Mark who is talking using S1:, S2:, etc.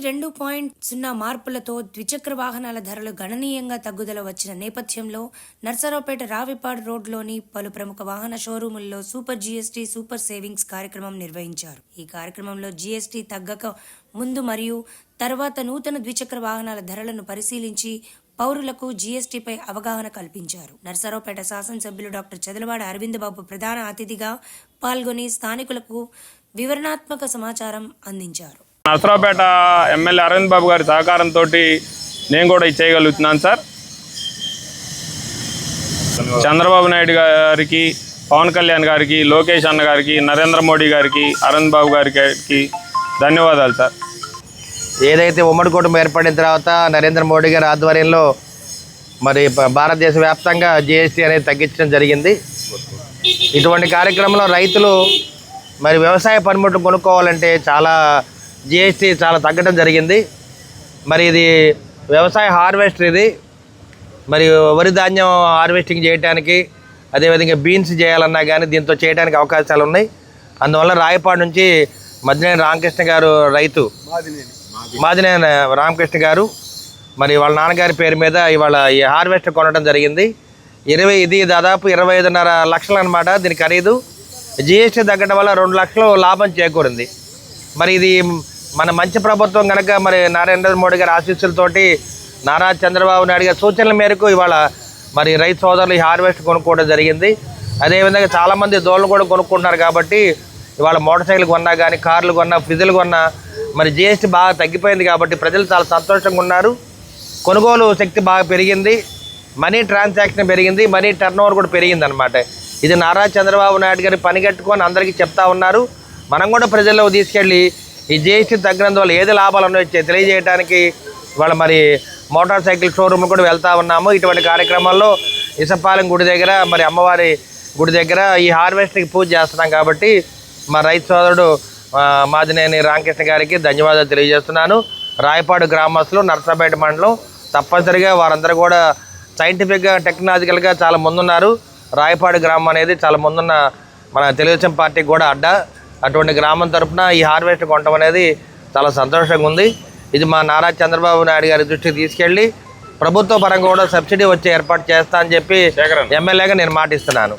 S1: రెండు పాయింట్ సున్నా మార్పులతో ద్విచక్ర వాహనాల ధరలు గణనీయంగా తగ్గుదల వచ్చిన నేపథ్యంలో నర్సరావుపేట రావిపాడు రోడ్లోని పలు ప్రముఖ వాహన షోరూముల్లో సూపర్ జీఎస్టీ సూపర్ సేవింగ్స్ కార్యక్రమం నిర్వహించారు. ఈ కార్యక్రమంలో జీఎస్టీ తగ్గక ముందు మరియు తర్వాత నూతన ద్విచక్ర వాహనాల ధరలను పరిశీలించి పౌరులకు జీఎస్టీపై అవగాహన కల్పించారు. నర్సరావుపేట శాసనసభ్యులు డాక్టర్ చదలవాడ అరవిందబాబు ప్రధాన అతిథిగా పాల్గొని స్థానికులకు వివరణాత్మక సమాచారం అందించారు.
S2: నసరాపేట ఎమ్మెల్యే అరవింద్ బాబు గారి సహకారంతో నేను కూడా ఇది చేయగలుగుతున్నాను సార్. చంద్రబాబు నాయుడు గారికి పవన్ కళ్యాణ్ గారికి లోకేష్ అన్న గారికి నరేంద్ర మోడీ గారికి అరవింద్ బాబు గారికి ధన్యవాదాలు సార్.
S3: ఏదైతే ఉమ్మడి కుటుంబం ఏర్పడిన తర్వాత నరేంద్ర మోడీ గారి ఆధ్వర్యంలో మరి భారతదేశ వ్యాప్తంగా జిఎస్టీ అనేది తగ్గించడం జరిగింది. ఇటువంటి కార్యక్రమంలో రైతులు మరి వ్యవసాయ పనిముట్లు కొనుక్కోవాలంటే చాలా జిఎస్టీ చాలా తగ్గడం జరిగింది. మరి ఇది వ్యవసాయ హార్వెస్టర్ ఇది. మరి వరి ధాన్యం హార్వెస్టింగ్ చేయడానికి అదేవిధంగా బీన్స్ చేయాలన్నా కానీ దీంతో చేయడానికి అవకాశాలు ఉన్నాయి. అందువల్ల రాయపాడు నుంచి మధ్యనేని రామకృష్ణ గారు రైతు మాదినేని. రామకృష్ణ గారు మరి వాళ్ళ నాన్నగారి పేరు మీద ఇవాళ ఈ హార్వెస్టర్ కొనడం జరిగింది. ఇరవై ఇది దాదాపు ఇరవై ఐదున్నర లక్షలు అనమాట దీని ఖరీదు. జిఎస్టీ తగ్గడం వల్ల రెండు లక్షలు లాభం చేకూరింది. మరి ఇది మన మంచి ప్రభుత్వం కనుక మరి నరేంద్ర మోడీ గారి ఆశీస్సులతోటి నారా చంద్రబాబు నాయుడు గారి సూచనల మేరకు ఇవాళ మరి రైతు సోదరులు ఈ హార్వెస్ట్ కొనుక్కోవడం జరిగింది. అదేవిధంగా చాలామంది దోళ్ళు కూడా కొనుక్కుంటున్నారు కాబట్టి ఇవాళ మోటార్ సైకిల్ కొన్నా కానీ కార్లు కొన్నా ఫ్రిడ్జ్లు కొన్నా మరి జిఎస్టీ బాగా తగ్గిపోయింది కాబట్టి ప్రజలు చాలా సంతోషంగా ఉన్నారు. కొనుగోలు శక్తి బాగా పెరిగింది. మనీ ట్రాన్సాక్షన్ పెరిగింది. మనీ టర్న్ ఓవర్ కూడా పెరిగింది అనమాట ఇది నారా చంద్రబాబు నాయుడు గారి పని కట్టుకొని అందరికీ చెప్తా ఉన్నారు. మనం కూడా ప్రజల్లో తీసుకెళ్ళి ఈ జిఎస్టీ తగ్గినందువల్ల ఏది లాభాలు ఉన్నాయో తెలియజేయడానికి వాళ్ళ మరి మోటార్ సైకిల్ షోరూమ్ కూడా వెళ్తా ఉన్నాము. ఇటువంటి కార్యక్రమాల్లో ఇసపాలెం గుడి దగ్గర మరి అమ్మవారి గుడి దగ్గర ఈ హార్వెస్ట్కి పూజ చేస్తున్నాం కాబట్టి మా రైతు సోదరుడు మాదినేని రామకృష్ణ గారికి ధన్యవాదాలు తెలియజేస్తున్నాను. రాయపాడు గ్రామస్తులు నర్సరాపేట మండలం తప్పనిసరిగా వారందరూ కూడా సైంటిఫిక్గా టెక్నాలజికల్గా చాలా ముందున్నారు. రాయపాడు గ్రామం అనేది చాలా ముందున్న మన తెలుగుదేశం పార్టీకి కూడా అడ్డా. అటువంటి గ్రామం తరపున ఈ హార్వెస్ట్ కొనడం అనేది చాలా సంతోషంగా ఉంది. ఇది మా నారా చంద్రబాబు నాయుడు గారి దృష్టికి తీసుకెళ్ళి ప్రభుత్వ పరంగా కూడా సబ్సిడీ వచ్చే ఏర్పాటు చేస్తా అని చెప్పి ఎమ్మెల్యేగా నేను మాటిస్తున్నాను.